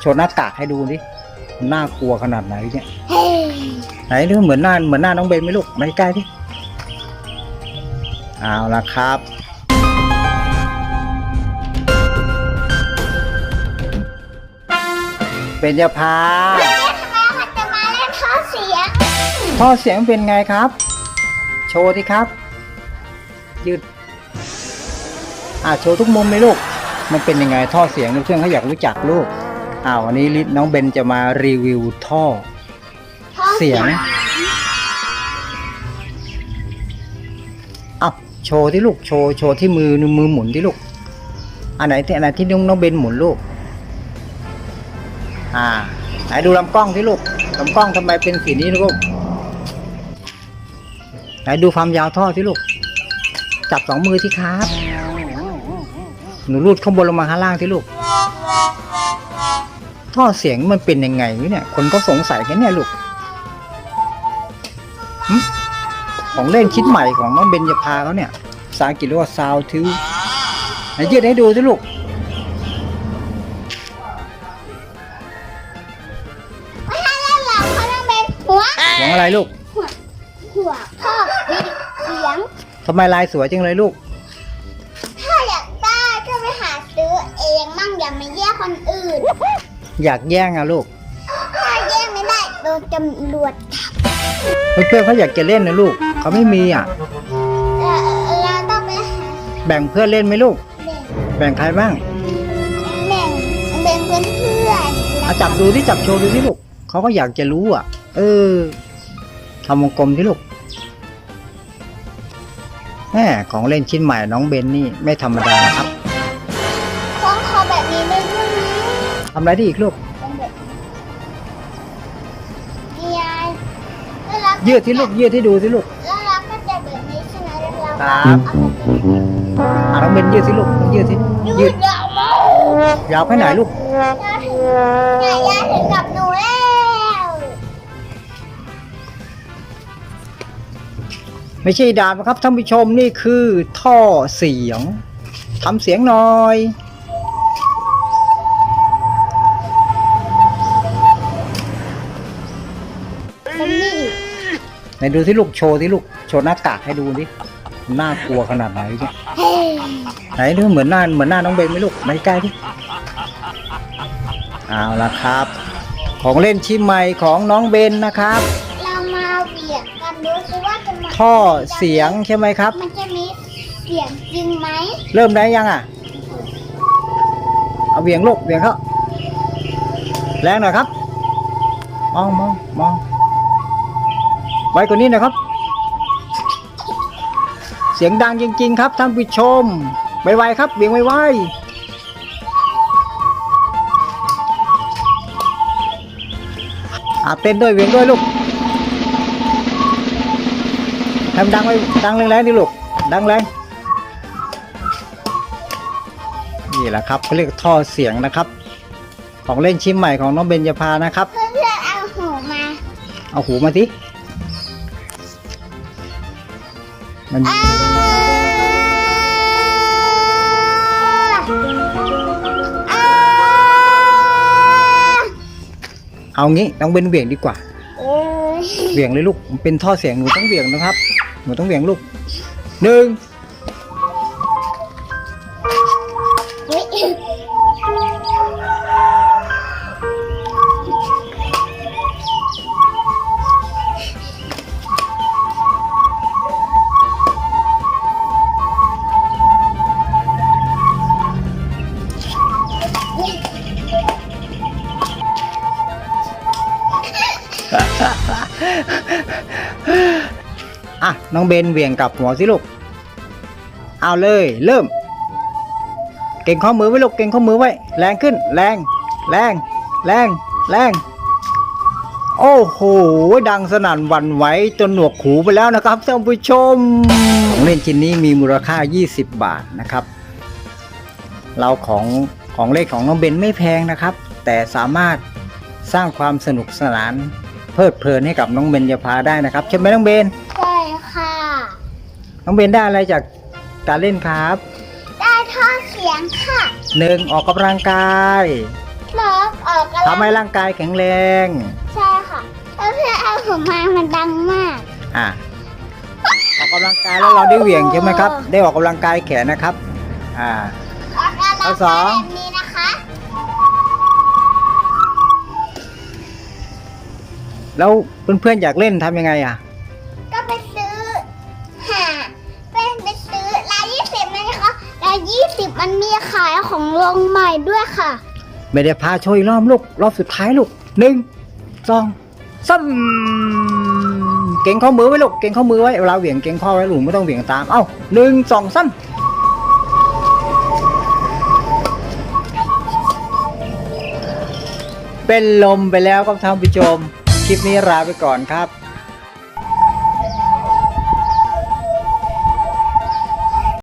โชว์หน้ากากให้ดูดิมันน่ากลัวขนาดไหนเนี่ยเฮ้ยไหนดูเหมือนหน้าเหมือนหน้าน้องเบนไหมลูกมาใกล้ๆดิเอาละครับ เป็นยาพาทำไมเขาจะมาเล่นท่อเสียงท่อเสียงเป็นไงครับ โชว์สิครับ ยืดอ่าโชว์ทุกมุมเลยลูก มันเป็นยังไงท่อเสียงเพื่อนๆเขาอยากรู้จักลูก อ้าววันนี้ลิน้องเบนจะมารีวิวท่อท่อ เสียงอ้าวโชว์ที่ลูกโชว์โชว์ที่มือมือหมุนที่ลูกอันไหนที่อันไหนที่น้องน้องเบนหมุนลูก อ่า ไหนดูลำกล้องที่ลูกลำกล้องทำไมเป็นสีนี้ลูกไหนดูความยาวท่อที่ลูก จับสองมือที่ครับ หนูรูดข้างบนลงมาข้างล่างที่ลูก ท่อเสียงมันเป็นยังไงเนี่ย คนก็สงสัยกันเนี่ยลูกของเล่นชิ้นใหม่ของน้องเบญจพาเขาเนี่ยภาษาอังกฤษเรียกว่า sound t u ไหนยืดให้ดูสิลูกหวังอะไรลูกหัวท่อเสียงทำไมลายสวยจังเลยลูก ถ้าอยากได้ก็ไปหาซื้อเองมั่งอย่ามาแย่งคนอื่น อยากแย่งอะลูกถ้าแย่งไม่ได้โดนตำรวจเพื่อนๆเขาอยากจะเล่นนะลูก เขาไม่มีอะ เอ่อเราต้องไปหาแบ่งเพื่อนเล่นไหมลูก แบ่งแบ่งใครบ้างแบ่งแบ่งเพื่อนเพื่อนเอาจับดูที่จับโชว์ดูที่ลูก เขาก็อยากจะรู้อะ เออทำวงกลมที่ลูกแหมของเล่นชิ้นใหม่น้องเบนนี่ไม่ธรรมดานะครับ ทำอะไรได้อีกลูกเป็นแบบนี่ยายแล้วเรายืดที่ลูกยืดที่ดูที่ลูกแล้วเราก็จะแบบนี้ใช่ไหมแล้วเราคก็รับอะน้องเบนยืดที่ลูกยืดที่ยืยืดดยาวมากยาวไปไหนลูก ยายถึงยายยายถึงกับหนูแล้วไม่ใช่ดาบนะครับท่านผู้ชมนี่คือท่อเสียงทำเสียงหน่อย ไหนดูที่ลูกโชว์ที่ลูกโชว์หน้ากากให้ดูดิน่ากลัวขนาดไหนเนี่ยเฮ้ยไหนดูเหมือนหน้าเหมือนหน้าน้องเบนไหมลูกมาใกล้ๆดิเอาละครับ ของเล่นชิ้นใหม่ของน้องเบนนะครับ เรามาเบียดกันดูสิว่าจะมาท่อเสียงใช่ไหมครับ มันจะมีเสียงจริงไหมเริ่มได้ยังอะเอาเบี่ยงลูกเบี่ยงเขาแรงหน่อยครับ มองมองมอง ไวกว่านี้หนะครับ เสียงดังจริง ๆ ครับท่านผู้ชมไวๆครับเบี่ยงไวๆอาเต้นด้วยเบี่ยงด้วยลูกทำดังไว้ดังแรงๆดิลูก ดังแรงนี่แหละครับเขาเรียกท่อเสียงนะครับ ของเล่นชิ้นใหม่ของน้องเบญจพานะครับ เพื่อนๆเอาหูมา เอาหูมาสิ มันอ่าอ่าเอางี้น้องเบนเบี่ยงดีกว่าเอ้ยเบี่ยงเลยลูกมันเป็นท่อเสียงหนูต้องเบี่ยงนะครับ หนูต้องเบี่ยงลูกหนึ่ง อะ น้องเบนเบี่ยงกลับหัวสิลูก เอาเลย เริ่ม เก่งข้อมือไว้ลูก เก่งข้อมือไว้ แรงขึ้น แรง แรง แรง แรง โอ้โห ดังสนั่นวันไหวจนหนวกหูไปแล้วนะครับท่านผู้ชม ของเล่นชิ้นนี้มีมูลค่า 20 บาทนะครับ เราของของเล่นของน้องเบนไม่แพงนะครับ แต่สามารถสร้างความสนุกสนาน เพลิดเพลินให้กับน้องเบนยาพาได้นะครับใช่ไหมน้องเบนใช่ค่ะ น้องเบนได้อะไรจากการเล่นครับ ได้ท่อเสียงค่ะหนึ่งออกกำลังกายซ้อมออกกำลังทำให้ร่างกายแข็งแรง ใช่ค่ะแล้วเพื่อนเอาผมมามันดังมาก อะออกกำลังกายแล้วเราได้เหวี่ยงใช่ไหมครับ ได้ออกกำลังกายแขนนะครับ อ่า ออกกำลังข้อสอกายงแบบนี้นะ แล้วเพื่อนๆอยากเล่นทำยังไงอะ ก็ไปซื้อหาเป็นไปซื้อร้านยี่สิบนะคะร้านยี่สิบมันมีขายของลงใหม่ด้วยค่ะ ไม่ได้พาโชว์อีกรอบลูกรอบสุดท้ายลูกหนึ่งสองสามเก่งข้อมือไว้ลูกเก่งข้อมือไว้เวลาเหวี่ยงเก่งข้อไว้ลูกไม่ต้องเหวี่ยงตาม เอ้าหนึ่งสองสามเป็นลมไปแล้วครับท่านผู้ชม คลิปนี้ลาไปก่อนครับ